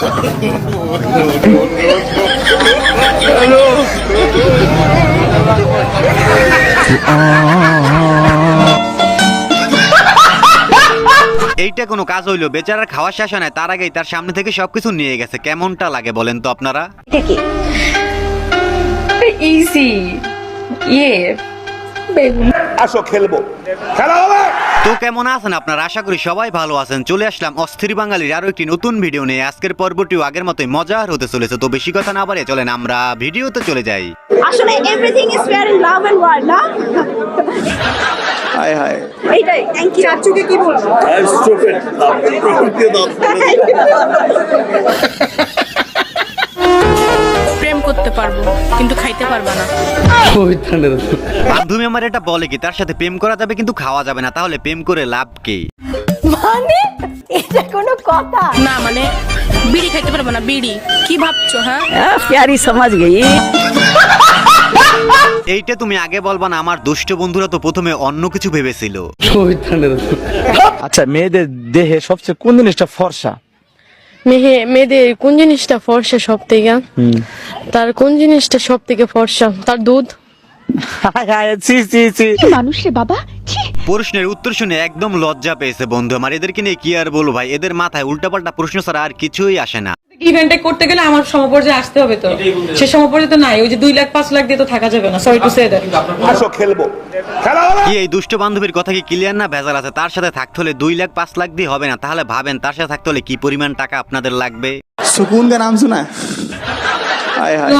এইটা কোনো কাজ হইল। বেচারার খাওয়া শেষ হয় না তার আগেই তার সামনে থেকে সবকিছু নিয়ে গেছে। কেমনটা লাগে বলেন তো আপনারা? ইজি ইয়ে বেগুন আসো খেলব। খেলা হবে? তো কেমন আছেন আপনারা? আশা করি সবাই ভালো আছেন। চলে আসলাম অস্থির বাঙালির আরও একটি নতুন ভিডিও নিয়ে। আজকের পর্বটিও আগের মতোই মজার হতে চলেছে। তো বেশি কথা না বাড়িয়ে চলেন আমরা ভিডিওতে চলে যাই। আসলে everything is fair in love and war না? হায় হায়। এইটাই থ্যাংক ইউ চাচুকে কি বলব? আই স্টুপিড প্রকৃতি দাও প্রেম করতে পারব কিন্তু খাইতে পারবা না। বান্ধবী আমার এটা বলে কি তার সাথে প্রেম করা যাবে কিন্তু খাওয়া যাবে না তাহলে প্রেম করে লাভ কি? মানে? এটা কোনো কথা? না মানে বিড়ি খাইতে পারব না বিড়ি। কি ভাবছ হ্যাঁ? প্যারি সমাজ গই। এইটা তুমি আগে বলবা না আমার দুষ্ট বন্ধুরা তো প্রথমে অন্য কিছু ভেবেছিল। আচ্ছা মেয়েদের দেহে সবচেয়ে কোন জিনিসটা ফর্সা? মেহে মেয়েদের কোন জিনিসটা ফর্সা সব থেকে তার কোন জিনিসটা সব থেকে ফর্সা? তার দুধ? প্রশ্নের উত্তর শুনে একদম লজ্জা পেয়েছে বন্ধু আমার। এদেরকে নিয়ে কি আর বলব ভাই? এদের মাথায় উল্টাপাল্টা প্রশ্ন ছাড়া আর কিছুই আসে না। ইভেন্টে করতে গেলে আমার সমপর্যায়ে আসতে হবে তো। সে সমপর্যায়ে তো নাই। ওই যে দুই লাখ পাঁচ লাখ দিয়ে তো থাকা যাবে না। সরি টু সে আসো খেলব। কি এই দুষ্ট বান্ধবীর কথা কি ক্লিয়ার না ভেজাল আছে? তার সাথে থাকতে হলে দুই লাখ পাঁচ লাখ দিয়ে হবে না। তাহলে ভাবেন তার সাথে থাকতে হলে কি পরিমাণ টাকা আপনাদের লাগবে? সুকুন নাম শোনা।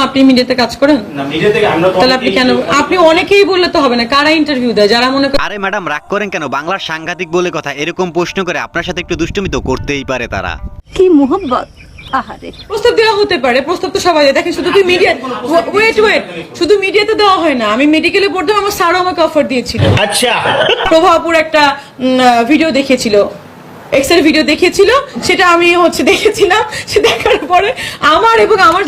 আপনি মিডিয়াতে কাজ করেন? তাহলে আপনি কেন আপনি অনেকেই বললে তো হবে না কারা ইন্টারভিউ দেয়? যারা মনে করে আরে ম্যাডাম রাগ করেন কেন? বাংলার সাংঘাতিক বলে কথা এরকম প্রশ্ন করে আপনার সাথে একটু দুষ্টুমি তো করতেই পারে তারা। কি মোহব্বত আহারে। প্রস্তাব দেওয়া হতে পারে প্রস্তাব তো সবাই দেখেন শুধু তুই মিডিয়া ওয়েট ওয়েট শুধু মিডিয়াতে দেওয়া হয় না। আমি মেডিকেলে পড়তাম আমার স্যারও আমাকে অফার দিয়েছিল। আচ্ছা। প্রভাবপুর একটা ভিডিও দেখিয়েছিল। এক্সের ভিডিও দেখিয়েছিল সেটা আমি হচ্ছে দেখেছিলাম সে দেখার পরে আমার এবং আমার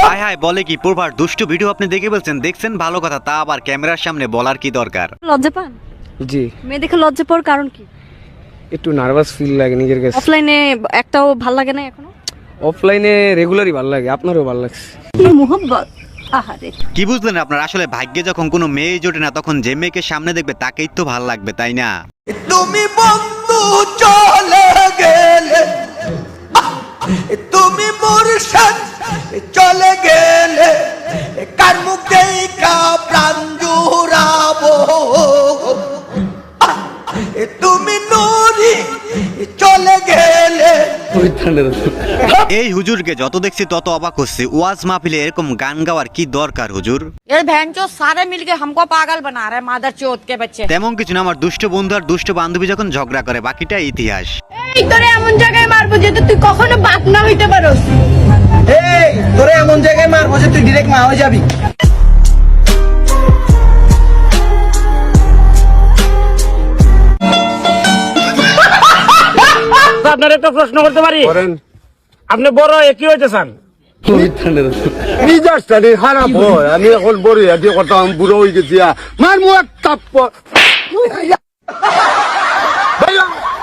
হায় হায় বলে কি প্রভার দুষ্ট ভিডিও আপনি দেখে বলছেন দেখছেন ভালো কথা তা আবার ক্যামেরার সামনে বলার কি দরকার? লজ্জা পান? জি। মেয়ে দেখে লজ্জা পাওয়ার কারণ কি? একটু নার্ভাস ফিল লাগে নিজের কাছে। অফলাইনে একটাও ভালো লাগে না এখনও? অফলাইনে রেগুলারই ভালো লাগে আপনারও ভালো লাগছে। কি মোহব্বত কি বুঝলেন আপনার আসলে ভাগ্যে যখন কোনো মেয়ে জোটে না তখন যে মেয়েকে সামনে দেখবে তাকেই তো ভালো লাগবে তাই না? তুমি বন্ধু চলে গেলে। তুমি মুর্শদ, চলে গেলে। কার মুখ দেখা প্রাণ জুড়াবো? তুমি নুরি, চলে গেলে। এই হুজুরকে যত দেখছি তত অবাক হচ্ছে। ওয়াজ মাহফিলে এরকম গান গাওয়ার কি দরকার হুজুর? এর ভ্যানচো সারে মিলকে হামকো পাগল বানা রে মাদার চোদ কে বাচ্চে। তেমন কিছু না আমার দুষ্ট বন্ধু আর দুষ্ট বান্ধবী যখন ঝগড়া করে বাকিটা ইতিহাস। এই তোরে এমন জায়গায় মারবো যে তুই কখনো বাপ না হইতে পারোস। এই তোরে এমন জায়গায় মারবো যে তুই ডাইরেক্ট মা হয়ে যাবি। আপনার একটা প্রশ্ন করতে পারি? আপনি বড় একই হইতে চান খারাপ হয় আমি এখন বড় আদি করতাম? বুড়ো হয়ে গেছি মার মুখ তাপ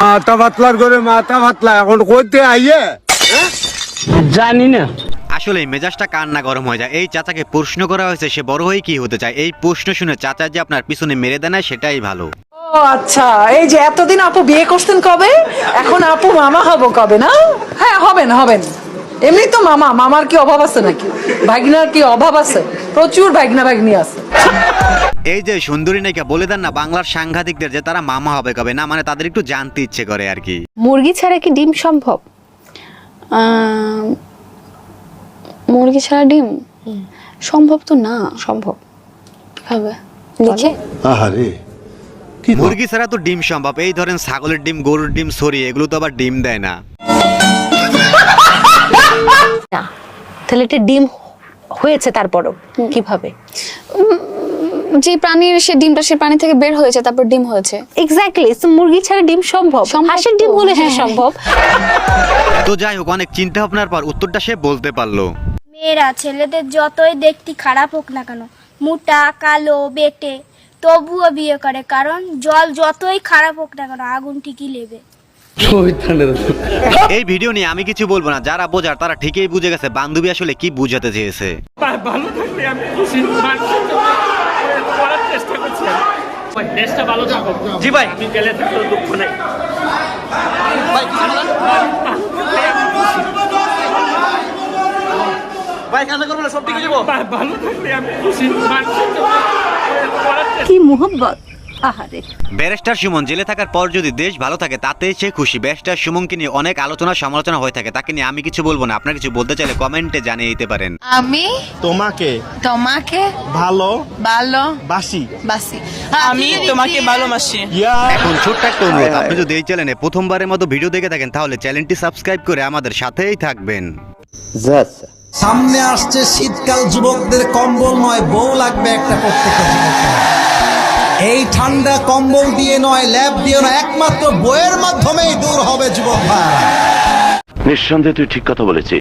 মাথা করে এখন কইতে আইয়ে জানি না। আসলে মেজাজটা কান্না গরম হয়ে যায়? এই চাচাকে প্রশ্ন করা হয়েছে সে বড় হয়ে কি হতে চায়? এই প্রশ্ন শুনে চাচা যে আপনার পিছনে মেরে দেয় না সেটাই ভালো। ও আচ্ছা। এই যে এতদিন আপু বিয়ে করতেন কবে? এখন আপু মামা হব কবে না? হ্যাঁ হবেন হবেন। এমনি তো মামা মামার কি অভাব আছে নাকি? ভাগনার কি অভাব আছে? প্রচুর ভাগনা ভাগনি আছে। এই যে সুন্দরী নায়িকা বলে দেন না বাংলার সাংঘাতিকদের যে তারা মামা হবে কবে না? মানে তাদের একটু জানতে ইচ্ছে করে আর কি। মুরগি ছাড়া কি ডিম সম্ভব? মুরগি ছাড়া ডিম? সম্ভব তো না। সম্ভব। হবে। লিখে। আহারে। মুরগি ছাড়া তো ডিম সম্ভব। এই ধরেন ছাগলের ডিম গরুর ডিম সরি এগুলো তো আবার ডিম দেয় না। তাহলে এটা ডিম হয়েছে তারপরও কীভাবে? যে প্রাণীর সে ডিমটা সে প্রাণী থেকে বের হয়েছে তারপর ডিম হয়েছে। এক্স্যাক্টলি মুরগি ছাড়া ডিম সম্ভব হাঁসের ডিম হলে হ্যাঁ হ্যাঁ। সম্ভব। তো যাই হোক অনেক চিন্তা ভাবনার পর উত্তরটা সে বলতে পারল। মেয়েরা ছেলেদের যতই দেখতে খারাপ হোক না কেন মোটা কালো বেটে তবুও বিয়ে করে কারণ জল যতই খারাপ হোক না কেন আগুন ঠিকই লেবে। এই ভিডিও নিয়ে আমি কিছু বলব না যারা বোঝার তারা ঠিকই বুঝে গেছে বান্ধবী আসলে কি বুঝাতে চেয়েছে। ভালো থাকলে আমি খুশি। মানুষের জন্য করার চেষ্টা করছি দেশটা ভালো থাকুক জি ভাই। আমি গেলে থাকলেও দুঃখ নেই। ভাই কান্না করব না সব ঠিক যাব ভালো থাকলে আমি খুশি। মানুষের জন্য করার চেষ্টা কি মোহব্বত? আহারে। ব্যারিস্টার সুমন জেলে থাকার পর যদি দেশ ভালো থাকে তাতে সে খুশি। ব্যারিস্টার সুমনকে নিয়ে অনেক আলোচনা সমালোচনা হয়ে থাকে। তাকে নিয়ে আমি কিছু বলব না। আপনার কিছু বলতে চাইলে কমেন্টে জানিয়ে দিতে পারেন। আমি? তোমাকে তোমাকে? ভালো ভালো বাসি। বাসি। আমি তোমাকে ভালোবাসি। এখন ছোট্ট একটা অনুরোধ। আপনি যদি এই চ্যানেলে প্রথমবারের মতো ভিডিও দেখে থাকেন তাহলে চ্যানেলটি সাবস্ক্রাইব করে আমাদের সাথেই থাকবেন। সামনে আসছে শীতকাল যুবকদের কম্বল নয়, বউ লাগবে একটা প্রত্যেকটা এই ঠান্ডা কম্বল দিয়ে নয়, ল্যাব দিয়ে নয়, একমাত্র বইয়ের মাধ্যমেই দূর হবে যুবক ভাই নিঃসন্দেহে তুই ঠিক কথা বলেছিস।